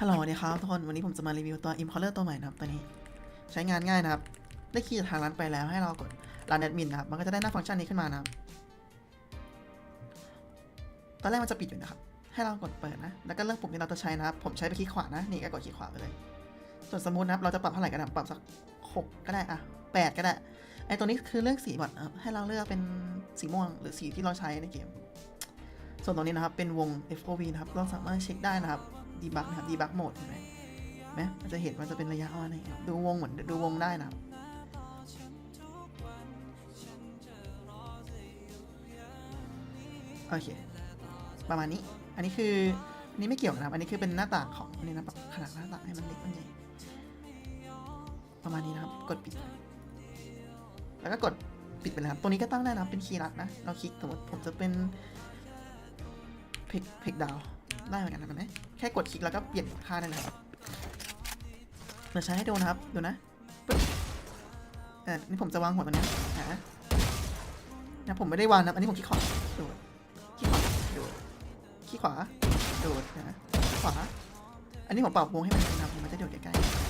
ฮัลโหลดีครับทุกคน วันนี้ผมจะมารีวิวตัว Imcaller ตัวใหม่นะครับตัวนี้ ใช้งานง่ายนะครับ ได้คีย์จากทางร้านไปแล้วให้เรากดร้านแอดมินนะครับ มันก็จะได้หน้าฟังก์ชันนี้ขึ้นมานะครับ ตอนแรกมันจะปิดอยู่นะครับ ให้เรากดเปิดนะ แล้วก็เลือกปุ่มที่เราจะใช้นะครับ ผมใช้ไปคลิกขวานะ นี่ก็กดคลิกขวาไปเลย ส่วนสมมุตินะครับ เราจะปรับเท่าไหร่ก็ได้ปรับสักหกก็ได้อะแปดก็ได้ ไอตัวนี้คือเลือกสีบอทนะครับ ให้เราเลือกเป็นสีม่วงหรือสีที่เราใช้ในเกม ส่วนตรงนี้นะครับ เป็นวง FOV นะครับ เราสามารถเช็คได้นะครับ debug นะครับ debug mode เห็นไหมไหมมันจะเห็นมันจะเป็นระยะว่าไหนครับดูวงเหมือนดูวงได้นะโอเค ประมาณนี้ อันนี้คือ อันนี้ไม่เกี่ยวนะครับ อันนี้คือเป็นหน้าต่างของอันนี้นะปรับขนาดหน้าต่างให้มันเล็กมันใหญ่ ประมาณนี้นะครับ กดปิด แล้วก็กดปิดไปเลยครับ ตัวนี้ก็ตั้งได้นะ เป็นคีย์ลัดนะ เราคลิกสมมติผมจะเป็นเพกเพกดาว ได้เหมือนกันนะเห็นไหมแค่กดคลิกแล้วก็เปลี่ยนค่าได้เลยครับเดี๋ยวใช้ให้ดูนะครับดูนะปึ๊บเออนี่ผมจะวางหัวตัวเนี้นะนะผมไม่ได้วางนะอันนี้ผมคลิกขวาโดดคลิกขวาโดดคลิกขวาโดดนะขวา อันนี้ผมปรับวงให้มันนนะครับมันจะโดดใกล้ๆ